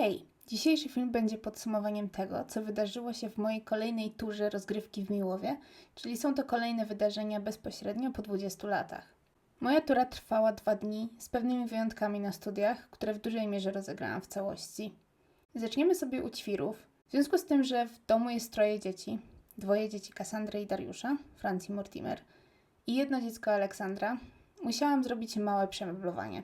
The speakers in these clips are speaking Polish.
Hej! Dzisiejszy film będzie podsumowaniem tego, co wydarzyło się w mojej kolejnej turze rozgrywki w Miłowie, czyli są to kolejne wydarzenia bezpośrednio po 20 latach. Moja tura trwała dwa dni, z pewnymi wyjątkami na studiach, które w dużej mierze rozegrałam w całości. Zaczniemy sobie u ćwirów. W związku z tym, że w domu jest troje dzieci, dwoje dzieci Kassandry i Dariusza, Francji Mortimer, i jedno dziecko Aleksandra, musiałam zrobić małe przemeblowanie.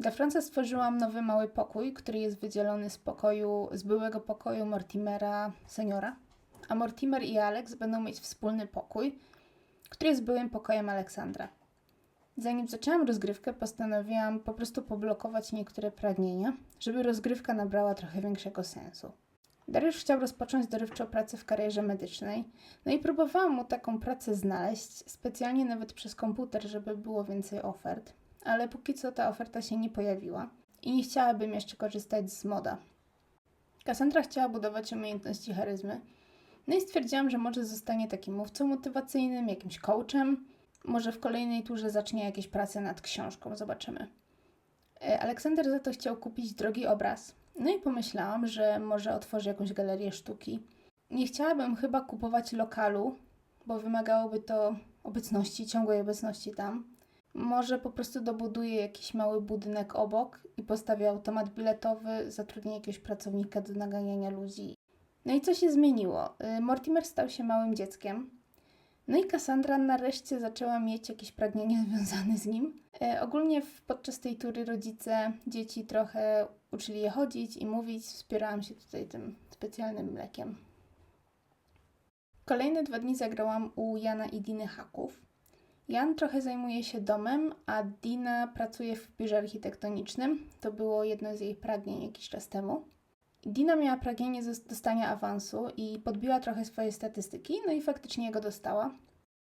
Dla Franca stworzyłam nowy mały pokój, który jest wydzielony z pokoju, z byłego pokoju Mortimera seniora, a Mortimer i Alex będą mieć wspólny pokój, który jest byłym pokojem Aleksandra. Zanim zaczęłam rozgrywkę, postanowiłam po prostu poblokować niektóre pragnienia, żeby rozgrywka nabrała trochę większego sensu. Dariusz chciał rozpocząć dorywczą pracę w karierze medycznej, no i próbowałam mu taką pracę znaleźć, specjalnie nawet przez komputer, żeby było więcej ofert, ale póki co ta oferta się nie pojawiła i nie chciałabym jeszcze korzystać z moda. Cassandra chciała budować umiejętności charyzmy, no i stwierdziłam, że może zostanie takim mówcą motywacyjnym, jakimś coachem, może w kolejnej turze zacznie jakieś prace nad książką, zobaczymy. E, Aleksander za to chciał kupić drogi obraz. No i pomyślałam, że może otworzy jakąś galerię sztuki. Nie chciałabym chyba kupować lokalu, bo wymagałoby to obecności, ciągłej obecności tam. Może po prostu dobuduje jakiś mały budynek obok i postawi automat biletowy, zatrudni jakiegoś pracownika do naganiania ludzi. No i co się zmieniło? Y, Mortimer stał się małym dzieckiem. No i Cassandra nareszcie zaczęła mieć jakieś pragnienia związane z nim. E, ogólnie podczas tej tury rodzice dzieci trochę uczyli je chodzić i mówić. Wspierałam się tutaj tym specjalnym mlekiem. Kolejne dwa dni zagrałam u Jana i Diny Haków. Jan trochę zajmuje się domem, a Dina pracuje w biurze architektonicznym. To było jedno z jej pragnień jakiś czas temu. Dina miała pragnienie dostania awansu i podbiła trochę swoje statystyki, no i faktycznie go dostała.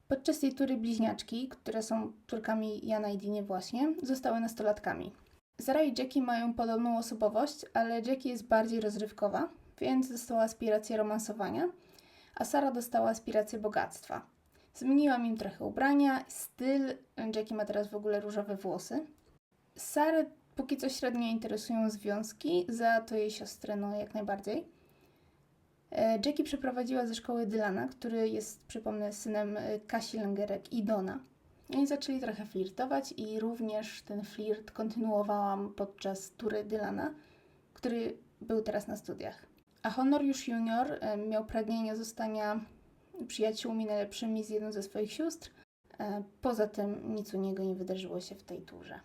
Podczas tej tury bliźniaczki, które są córkami Jana i Diny właśnie, zostały nastolatkami. Zara i Jackie mają podobną osobowość, ale Jackie jest bardziej rozrywkowa, więc dostała aspirację romansowania, a Sara dostała aspirację bogactwa. Zmieniłam im trochę ubrania, styl. Jackie ma teraz w ogóle różowe włosy. Sarę póki co średnio interesują związki, za to jej siostrę no jak najbardziej. E, Jackie przeprowadziła ze szkoły Dylana, który jest, przypomnę, synem e, Kasi Langerek i Dona. No I zaczęli trochę flirtować i również ten flirt kontynuowałam podczas tury Dylana, który był teraz na studiach. A Honoriusz Junior e, miał pragnienie zostania przyjaciółmi najlepszymi z jedną ze swoich sióstr. E, Poza tym nic u niego nie wydarzyło się w tej turze.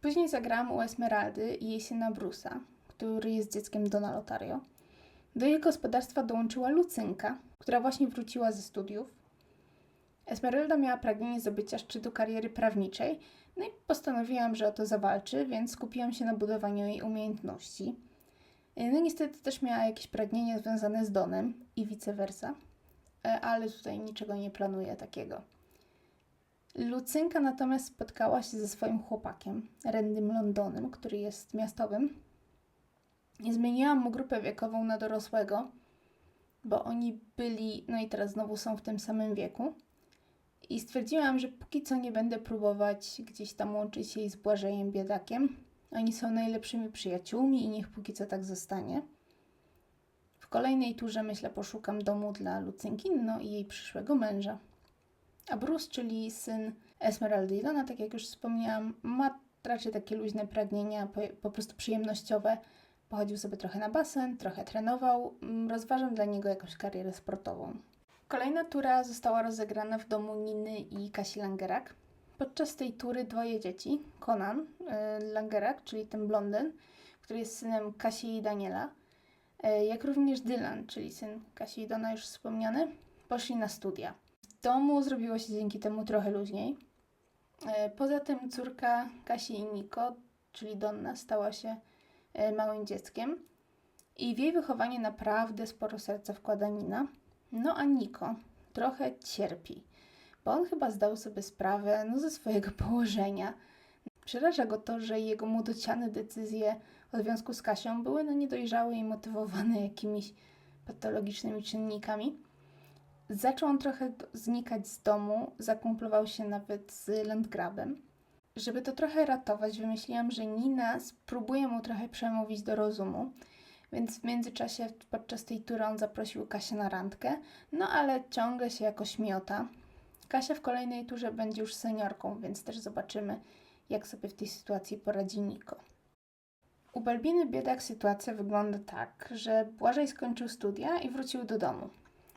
Później zagrałam u Esmeraldy i jej syna Brusa, który jest dzieckiem Dona Lotario. Do jej gospodarstwa dołączyła Lucynka, która właśnie wróciła ze studiów. Esmeralda miała pragnienie zdobycia szczytu kariery prawniczej, no i postanowiłam, że o to zawalczy, więc skupiłam się na budowaniu jej umiejętności. No niestety też miała jakieś pragnienie związane z Donem i vice versa, E, ale tutaj niczego nie planuję takiego. Lucynka natomiast spotkała się ze swoim chłopakiem, Randym Londonem, który jest miastowym. Zmieniłam mu grupę wiekową na dorosłego, bo oni byli, no i teraz znowu są w tym samym wieku. I stwierdziłam, że póki co nie będę próbować gdzieś tam łączyć się z Błażejem Biedakiem. Oni są najlepszymi przyjaciółmi i niech póki co tak zostanie. W kolejnej turze, myślę, poszukam domu dla Lucynki, no i jej przyszłego męża. A Bruce, czyli syn Esmeraldy i Dona, tak jak już wspomniałam, ma raczej takie luźne pragnienia, po, po prostu przyjemnościowe. Pochodził sobie trochę na basen, trochę trenował. Mm, Rozważam dla niego jakąś karierę sportową. Kolejna tura została rozegrana w domu Niny i Kasi Langerak. Podczas tej tury dwoje dzieci, Conan y, Langerak, czyli ten blondyn, który jest synem Kasi i Daniela, jak również Dylan, czyli syn Kasi i Dona już wspomniany, poszli na studia. W domu zrobiło się dzięki temu trochę luźniej. E, Poza tym córka Kasi i Niko, czyli Donna, stała się e, małym dzieckiem i w jej wychowanie naprawdę sporo serca wkłada Nina. No a Niko trochę cierpi, bo on chyba zdał sobie sprawę no, ze swojego położenia. Przeraża go to, że jego młodociane decyzje o związku z Kasią były no, niedojrzałe i motywowane jakimiś patologicznymi czynnikami. Zaczął on trochę znikać z domu, zakumplował się nawet z Landgrabem. Żeby to trochę ratować, wymyśliłam, że Nina spróbuje mu trochę przemówić do rozumu więc w międzyczasie podczas tej tury on zaprosił Kasię na randkę, no ale ciągle się jakoś miota. Kasia w kolejnej turze będzie już seniorką, więc też zobaczymy, jak sobie w tej sytuacji poradzi Niko. U Balbiny biedak sytuacja wygląda tak, że Błażej skończył studia i wrócił do domu.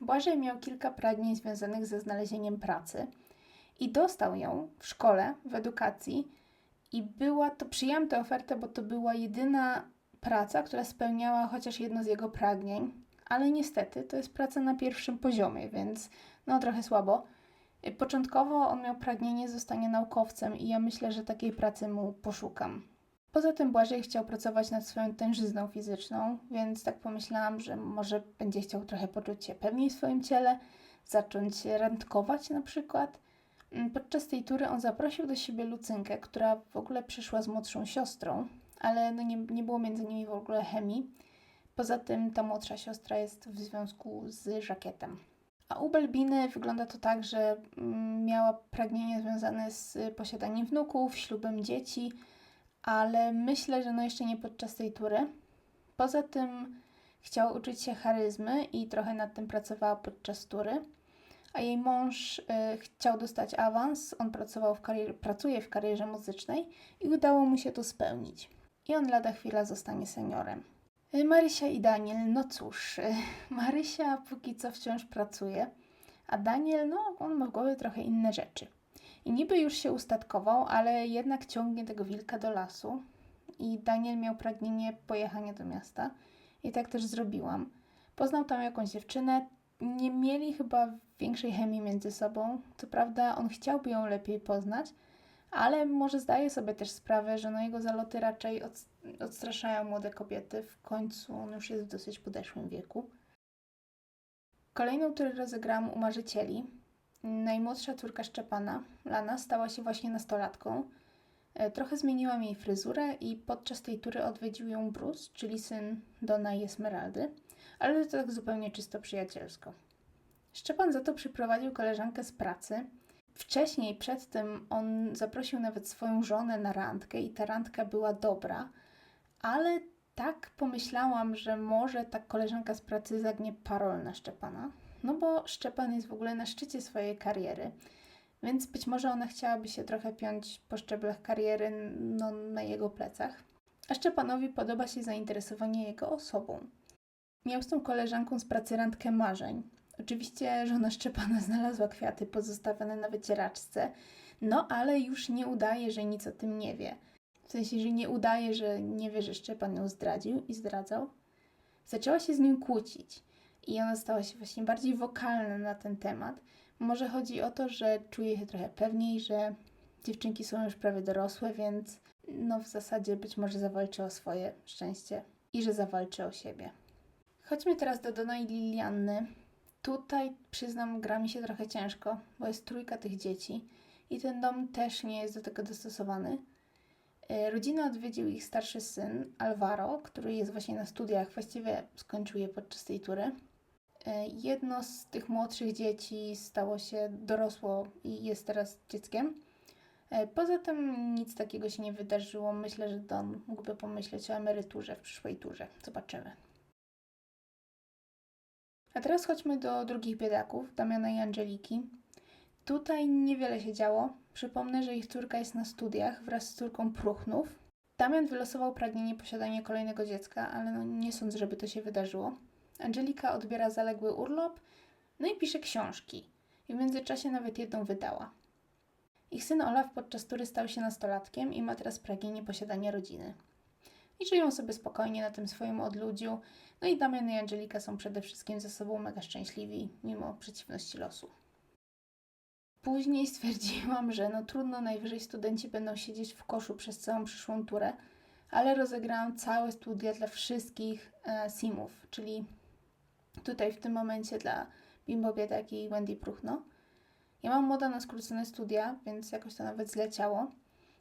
Błażej miał kilka pragnień związanych ze znalezieniem pracy i dostał ją w szkole, w edukacji i była to, przyjęłam tę ofertę, bo to była jedyna praca, która spełniała chociaż jedno z jego pragnień, ale niestety to jest praca na pierwszym poziomie, więc no trochę słabo. Początkowo on miał pragnienie zostania naukowcem i ja myślę, że takiej pracy mu poszukam. Poza tym Błażej chciał pracować nad swoją tężyzną fizyczną, więc tak pomyślałam, że może będzie chciał trochę poczuć się pewniej w swoim ciele, zacząć randkować na przykład. Mm, podczas tej tury on zaprosił do siebie Lucynkę, która w ogóle przyszła z młodszą siostrą, ale no nie, nie było między nimi w ogóle chemii. Poza tym ta młodsza siostra jest w związku z żakietem. A u Belbiny wygląda to tak, że mm, miała pragnienie związane z posiadaniem wnuków, ślubem dzieci, ale myślę, że no jeszcze nie podczas tej tury. Poza tym chciała uczyć się charyzmy i trochę nad tym pracowała podczas tury. A jej mąż y, chciał dostać awans, on pracował w karier- pracuje w karierze muzycznej i udało mu się to spełnić. I on lada chwila zostanie seniorem. Y, Marysia i Daniel, no cóż, y, Marysia póki co wciąż pracuje, a Daniel, no on ma w głowie trochę inne rzeczy. I niby już się ustatkował, ale jednak ciągnie tego wilka do lasu. I Daniel miał pragnienie pojechania do miasta. I tak też zrobiłam. Poznał tam jakąś dziewczynę. Nie mieli chyba większej chemii między sobą. Co prawda, on chciałby ją lepiej poznać, ale może zdaje sobie też sprawę, że no jego zaloty raczej od, odstraszają młode kobiety. W końcu on już jest w dosyć podeszłym wieku. Kolejną turę rozegrałam u marzycieli. Najmłodsza córka Szczepana, Lana, stała się właśnie nastolatką. E, Trochę zmieniłam jej fryzurę i podczas tej tury odwiedził ją Bruce, czyli syn Dona i Esmeraldy, ale to tak zupełnie czysto przyjacielsko. Szczepan za to przyprowadził koleżankę z pracy. Wcześniej, przed tym, on zaprosił nawet swoją żonę na randkę i ta randka była dobra, ale tak pomyślałam, że może ta koleżanka z pracy zagnie parol na Szczepana, no bo Szczepan jest w ogóle na szczycie swojej kariery, więc być może ona chciałaby się trochę piąć po szczeblach kariery no, na jego plecach. A Szczepanowi podoba się zainteresowanie jego osobą. Miał z tą koleżanką z pracy randkę marzeń. Oczywiście żona Szczepana znalazła kwiaty pozostawione na wycieraczce, no ale już nie udaje, że nic o tym nie wie. W sensie, że nie udaje, że nie wie, że Szczepan ją zdradził i zdradzał. Zaczęła się z nim kłócić i ona stała się właśnie bardziej wokalna na ten temat. Może chodzi o to, że czuje się trochę pewniej, że dziewczynki są już prawie dorosłe, więc no w zasadzie być może zawalczy o swoje szczęście i że zawalczy o siebie. Chodźmy teraz do Dona i Lilianny. Tutaj przyznam, gra mi się trochę ciężko, bo jest trójka tych dzieci i ten dom też nie jest do tego dostosowany. E, Rodzinę odwiedził ich starszy syn Alvaro, który jest właśnie na studiach, właściwie skończył je podczas tej tury. E, Jedno z tych młodszych dzieci stało się dorosło i jest teraz dzieckiem. E, Poza tym nic takiego się nie wydarzyło. Myślę, że Don mógłby pomyśleć o emeryturze w przyszłej turze. Zobaczymy. A teraz chodźmy do drugich biedaków, Damiana i Angeliki. Tutaj niewiele się działo. Przypomnę, że ich córka jest na studiach wraz z córką Pruchnów. Damian wylosował pragnienie posiadania kolejnego dziecka, ale no nie sądzę, żeby to się wydarzyło. Angelika odbiera zaległy urlop, no i pisze książki. I w międzyczasie nawet jedną wydała. Ich syn Olaf podczas tury stał się nastolatkiem i ma teraz pragnienie posiadania rodziny. I żyją sobie spokojnie na tym swoim odludziu. No i Damian i Angelika są przede wszystkim ze sobą mega szczęśliwi, mimo przeciwności losu. Później stwierdziłam, że no trudno, najwyżej studenci będą siedzieć w koszu przez całą przyszłą turę, ale rozegrałam całe studia dla wszystkich e, simów, czyli tutaj w tym momencie dla Bimbo Biedak i Wendy Pruchno. Ja mam moda na skrócone studia, więc jakoś to nawet zleciało.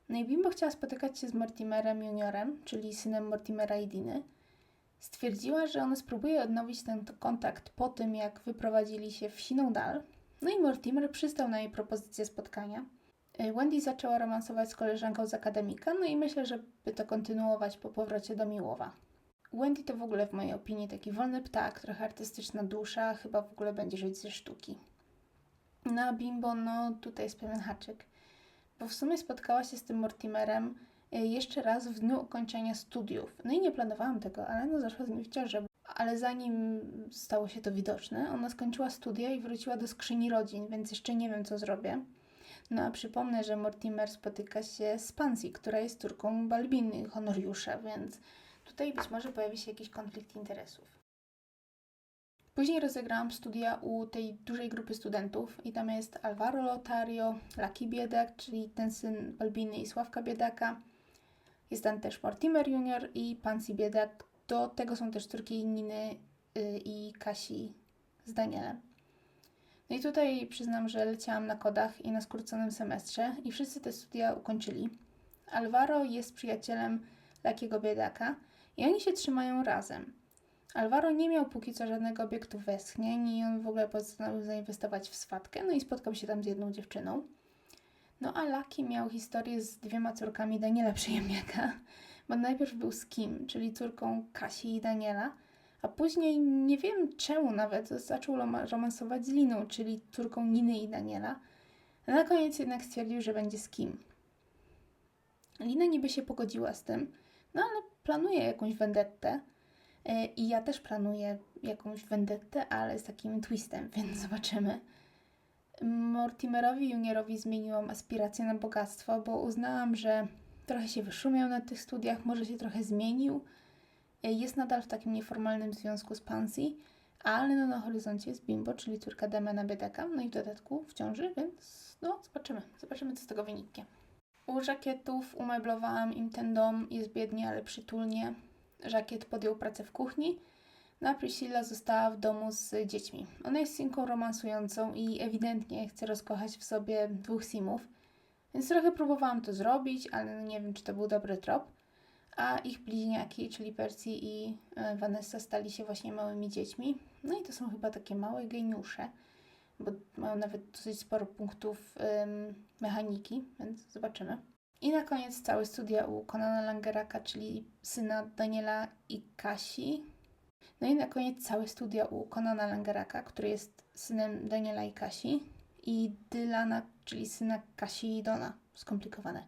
No i Bimbo chciała spotykać się z Mortimerem Juniorem, czyli synem Mortimera i Diny. Stwierdziła, że ona spróbuje odnowić ten kontakt po tym, jak wyprowadzili się w siną dal. No i Mortimer przystał na jej propozycję spotkania. Y, Wendy zaczęła romansować z koleżanką z akademika, no i myślę, że by to kontynuować po powrocie do Miłowa. Wendy to w ogóle w mojej opinii taki wolny ptak, trochę artystyczna dusza, chyba w ogóle będzie żyć ze sztuki. No a Bimbo, no tutaj jest pewien haczyk, bo w sumie spotkała się z tym Mortimerem y, jeszcze raz w dniu ukończenia studiów. No i nie planowałam tego, ale no zaszła z nim w ciążę. Ale zanim stało się to widoczne, ona skończyła studia i wróciła do skrzyni rodzin, więc jeszcze nie wiem, co zrobię. No a przypomnę, że Mortimer spotyka się z Pansy, która jest córką Balbiny Honoriusza, więc tutaj być może pojawi się jakiś konflikt interesów. Później rozegrałam studia u tej dużej grupy studentów i tam jest Alvaro Lotario, Lucky Biedak, czyli ten syn Balbiny i Sławka Biedaka. Jest tam też Mortimer Junior i Pansy Biedak. Do tego są też córki Niny y, i Kasi z Danielem. No i tutaj przyznam, że leciałam na kodach i na skróconym semestrze i wszyscy te studia ukończyli. Alvaro jest przyjacielem Lakiego Biedaka i oni się trzymają razem. Alvaro nie miał póki co żadnego obiektu westchnień i on w ogóle postanowił zainwestować w swatkę, no i spotkał się tam z jedną dziewczyną. No a Laki miał historię z dwiema córkami Daniela Przyjemniaka, bo najpierw był z Kim, czyli córką Kasi i Daniela, a później nie wiem czemu nawet zaczął roma- romansować z Liną, czyli córką Niny i Daniela. A na koniec jednak stwierdził, że będzie z Kim. Lina niby się pogodziła z tym, no ale planuje jakąś vendettę. E, I ja też planuję jakąś vendettę, ale z takim twistem, więc zobaczymy. Mortimerowi Juniorowi zmieniłam aspiracje na bogactwo, bo uznałam, że trochę się wyszumiał na tych studiach, może się trochę zmienił. E, Jest nadal w takim nieformalnym związku z Pansy, ale no na horyzoncie jest Bimbo, czyli córka Demena Biedaka, no i w dodatku w ciąży, więc no zobaczymy. Zobaczymy, co z tego wyniknie. U żakietów umeblowałam im ten dom, jest biednie, ale przytulnie. Żakiet podjął pracę w kuchni, no a Priscilla została w domu z dziećmi. Ona jest synką romansującą i ewidentnie chce rozkochać w sobie dwóch simów, więc trochę próbowałam to zrobić, ale nie wiem, czy to był dobry trop. A ich bliźniaki, czyli Percy i e, Vanessa, stali się właśnie małymi dziećmi. No i to są chyba takie małe geniusze, bo mają nawet dosyć sporo punktów em, mechaniki, więc zobaczymy. I na koniec całe studia u Conana Langeraka, czyli syna Daniela i Kasi. No i na koniec całe studia u Conana Langeraka, który jest synem Daniela i Kasi. I Dylana, czyli syna Kasi i Dona. Skomplikowane.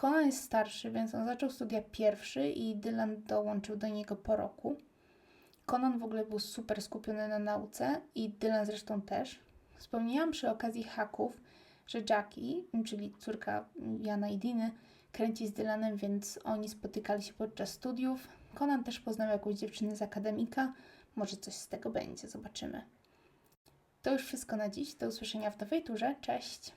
Conan jest starszy, więc on zaczął studia pierwszy i Dylan dołączył do niego po roku. Conan w ogóle był super skupiony na nauce i Dylan zresztą też. Wspomniałam przy okazji haków, że Jackie, czyli córka Jana i Diny, kręci z Dylanem, więc oni spotykali się podczas studiów. Conan też poznał jakąś dziewczynę z akademika. Może coś z tego będzie, zobaczymy. To już wszystko na dziś. Do usłyszenia w nowej turze. Cześć!